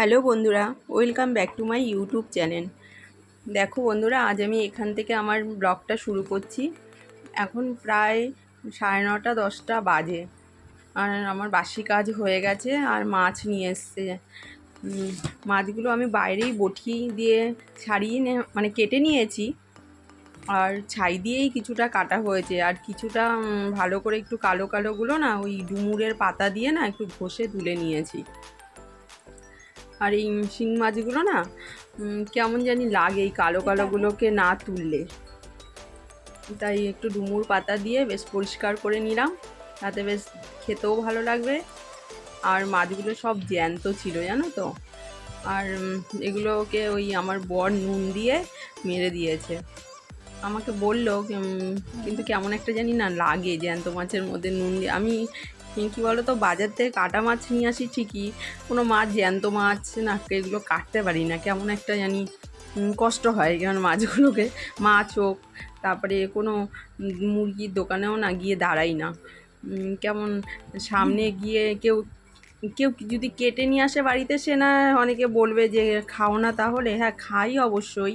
Hello বন্ধুরা, welcome back to my YouTube channel. দেখো বন্ধুরা, আজ আমি এখান থেকে আমার ব্লগটা শুরু করছি। এখন প্রায় সাড়ে নটা, দশটা বাজে। আর আমার বাসি কাজ হয়ে গেছে আর মাছ নিয়ে এসছে। মাছগুলো আমি বাইরেই বটি দিয়ে ছাড়িয়ে নে মানে কেটে নিয়েছি। আর ছাই দিয়েই কিছুটা কাটা হয়েছে। আর কিছুটা ভালো করে একটু কালো কালোগুলো না, ওই ডুমুরের পাতা দিয়ে না একটু ঘষে তুলে নিয়েছি। আর এই শিং মাছগুলো না কেমন জানি লাগে এই কালো কালোগুলোকে না তুললে। তাই একটু ডুমুর পাতা দিয়ে বেশ পরিষ্কার করে নিলাম তাতে বেশ খেতেও ভালো লাগবে। আর মাছগুলো সব জ্যান্ত ছিল জানো তো? আর এগুলোকে ওই আমার বর নুন দিয়ে মেরে দিয়েছে। আমাকে বলল কিন্তু কেমন একটা জানি না লাগে জ্যান্ত মাছের মধ্যে নুন দিয়ে। আমি কী বলো তো বাজার থেকে কাটা মাছ নিয়ে আসি ঠিকই, কোনো মাছ জ্যান্ত মাছ না, এগুলো কাটতে পারি না। কেমন একটা জানি কষ্ট হয় কারণ মাছগুলোকে, মাছ হোক, তারপরে কোনো মুরগির দোকানেও না গিয়ে দাঁড়াই না। কেমন সামনে গিয়ে কেউ কেউ যদি কেটে নিয়ে আসে বাড়িতে, সে না অনেকে বলবে যে, খাও না তাহলে? হ্যাঁ খাই অবশ্যই।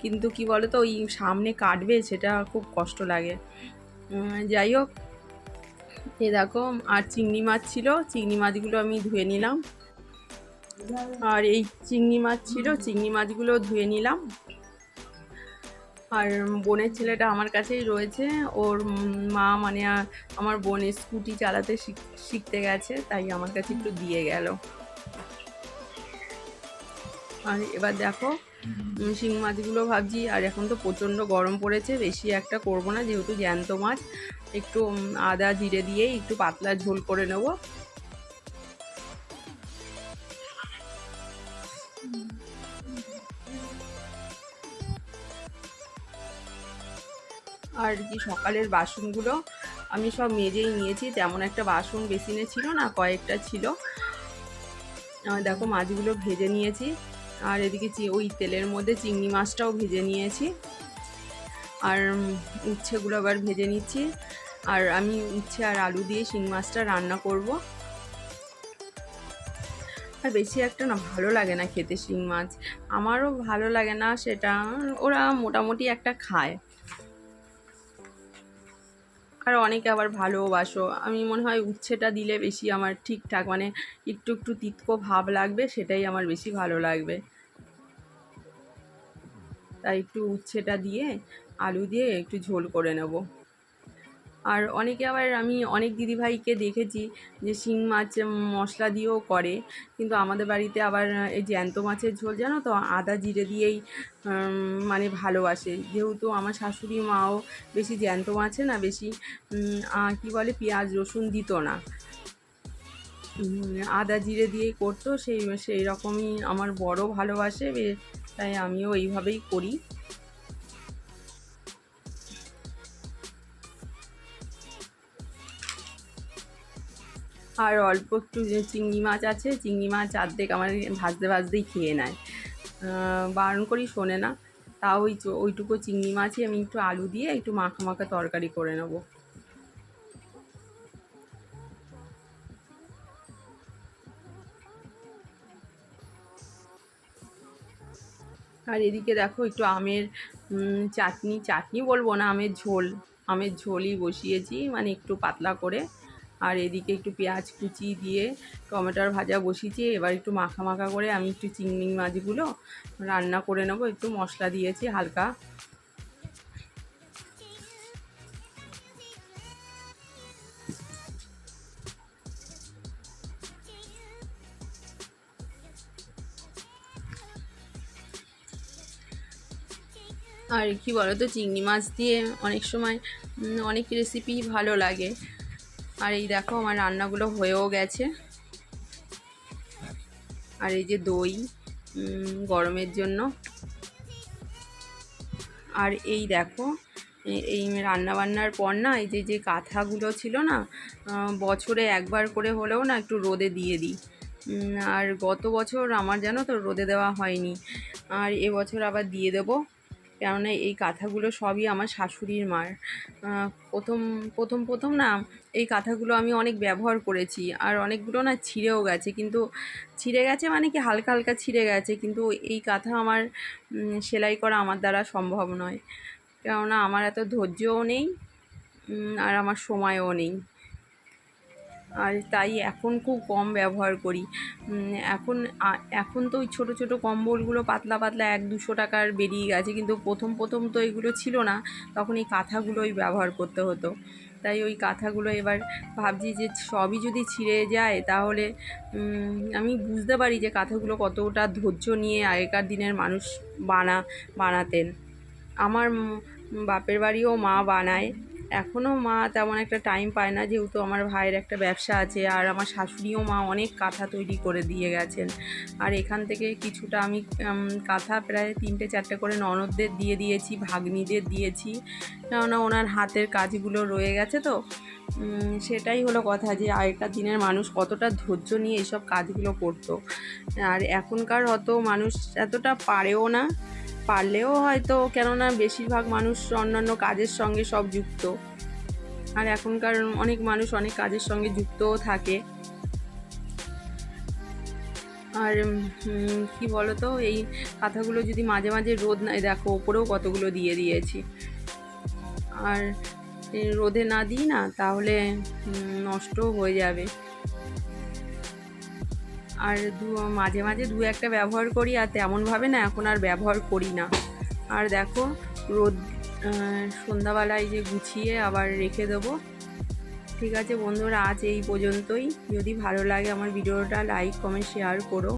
কিন্তু কি বলো তো ওই সামনে কাটবে, সেটা খুব কষ্ট লাগে। যাই হোক এ দেখো, আর চিংড়ি মাছ ছিল, চিংড়ি মাছগুলো আমি ধুয়ে নিলাম। আর এই চিংড়ি মাছ ছিল, চিংড়ি মাছগুলো ধুয়ে নিলাম। আর বোনের ছেলেটা আমার কাছেই রয়েছে। ওর মা মানে আমার বোনের স্কুটি চালাতে শিখ- শিখতে গেছে, তাই আমার কাছে একটু দিয়ে গেল। আর এবার দেখো শিং মাছগুলো ভাবছি, আর এখন তো প্রচণ্ড গরম পড়েছে, বেশি একটা করব না, যেহেতু জ্যান্ত মাছ। একটু আদা জিরে দিয়ে একটু পাতলা ঝোল করে নেব। আর কি সকালের বাসনগুলো, আমি সব মেজেই নিয়েছি, তেমন একটা বাসন বেসিনে ছিল না, কয়েকটা ছিল। দেখো মাছগুলো ভেজে নিয়েছি। আর এদিকে ওই তেলের মধ্যে চিংড়ি মাছটাও ভেজে নিয়েছি। আর উচ্ছেগুলো আবার ভেজে নিচ্ছি। আর আমি উচ্ছে আর আলু দিয়ে শিঙি মাছটা রান্না করব। আর বেশি একটা না ভালো লাগে না খেতে শিঙি মাছ। আমারও ভালো লাগে না সেটা। ওরা মোটামুটি একটা খায়। আর অনেকে আবার ভালোবাসো। আমি মনে হয় উচ্ছেটা দিলে বেশি আমার ঠিকঠাক মানে একটু একটু তিতকো ভাব লাগবে, সেটাই আমার বেশি ভালো লাগবে। তাই একটু উচ্ছেটা দিয়ে আলু দিয়ে একটু ঝোল করে নেব। আর অনেকে আবার আমি অনেক দিদিভাইকে দেখেছি যে শিং মাছ মশলা দিয়েও করে। কিন্তু আমাদের বাড়িতে আবার এই জ্যান্ত মাছের ঝোল, জানো তো? আদা জিরে দিয়েই মানে ভালোবাসে। যেহেতু আমার শাশুড়ি মাও বেশি জ্যান্ত মাছে না, বেশি কি বলে, পেঁয়াজ, রসুন দিত না। আদা জিরে দিয়েই করতো, সেই সেই রকমই আমার বড় ভালোবাসে তাই আমিও এইভাবেই করি। আর অল্প একটু চিংড়ি মাছ আছে, চিংড়ি মাছ অর্ধেক আমার ভাজতে ভাজতেই খেয়ে নেয়। বারণ করি শোনে না। তাও ওই ওইটুকু চিংড়ি মাছই আমি একটু আলু দিয়ে একটু মাখা মাখা তরকারি করে নেব। আর এদিকে দেখো একটু আমের চাটনি চাটনি বলব না, আমের ঝোল, আমের ঝোলই বসিয়েছি মানে একটু পাতলা করে। আর এদিকে একটু পেঁয়াজ কুচি দিয়ে টমেটোর ভাজা বসিয়েছি। এবার একটু মাখা মাখা করে আমি একটু চিংড়ি মাছগুলো রান্না করে নেব। একটু মশলা দিয়েছি হালকা। আর কি বলো তো চিংড়ি মাছ দিয়ে অনেক সময় অনেক রেসিপি ভালো লাগে। আর এই দেখো আমার রান্নাগুলো হয়েও গেছে। আর এই যে দই গরমের জন্য। আর এই দেখো এই রান্না বান্নার পর না, এই যে যে কাঁথাগুলো ছিল না বছরে একবার করে হলেও না একটু রোদে দিয়ে দিই। আর গত বছর আমার জানো তো রোদে দেওয়া হয়নি। আর এবছর আবার দিয়ে দেবো। কেননা এই কাঁথাগুলো সবই আমার শাশুড়ির মার। প্রথম প্রথম প্রথম না এই কাঁথাগুলো আমি অনেক ব্যবহার করেছি আর অনেকগুলো না ছিঁড়েও গেছে। কিন্তু ছিঁড়ে গেছে মানে কি হালকা হালকা ছিঁড়ে গেছে। কিন্তু এই কাঁথা আমার সেলাই করা আমার দ্বারা সম্ভব নয়। কেননা আমার এত ধৈর্যও নেই আর আমার সময়ও নেই। আর তাই এখন খুব কম ব্যবহার করি। এখন এখন তো ওই ছোটো ছোটো কম্বলগুলো পাতলা পাতলা এক দুশো টাকার বেরিয়ে গেছে। কিন্তু প্রথম প্রথম তো এগুলো ছিল না। তখন এই কাঁথাগুলোই ব্যবহার করতে হতো। তাই ওই কাঁথাগুলো এবার ভাবছি যে সবই যদি ছিঁড়ে যায় তাহলে আমি বুঝতে পারি যে কাঁথাগুলো কতটা ধৈর্য নিয়ে আগেকার দিনের মানুষ বানা, বানাতেন। আমার বাপের বাড়িও মা বানায়। এখনও মা তেমন একটা টাইম পায় না, যেহেতু আমার ভাইয়ের একটা ব্যবসা আছে আর আমার শাশুড়িও মা অনেক কাঁথা তৈরি করে দিয়ে গেছেন। আর এখান থেকে কিছুটা আমি কাঁথা প্রায় তিনটে চারটে করে ননদদের দিয়ে দিয়েছি, ভাগ্নিদের দিয়েছি। কেননা ওনার হাতের কাজগুলো রয়ে গেছে তো। সেটাই হলো কথা যে আগেকার দিনের মানুষ কতটা ধৈর্য নিয়ে এইসব কাজগুলো করতো। আর এখনকার অত মানুষ এতটা পারেও না। পারলেও হয়তো, কেননা বেশিরভাগ মানুষ অন্যান্য কাজের সঙ্গে সব যুক্ত। আর এখনকার অনেক মানুষ অনেক কাজের সঙ্গে যুক্তও থাকে। আর কি বলতো, এই কাঁথাগুলো যদি মাঝে মাঝে রোদ না দেখো, ওপরেও কতগুলো দিয়ে দিয়েছি। আর রোদে না দিই না, তাহলে নষ্টও হয়ে যাবে। আর দু, মাঝে মাঝে দু একটা ব্যবহার করি, আর তেমনভাবে না এখন আর ব্যবহার করি না। আর দেখো, রোদ সন্ধ্যাবেলায় যে গুছিয়ে আবার রেখে দেবো। ঠিক আছে বন্ধুরা, আজ এই পর্যন্তই। যদি ভালো লাগে আমার ভিডিওটা লাইক কমেন্ট শেয়ার করো।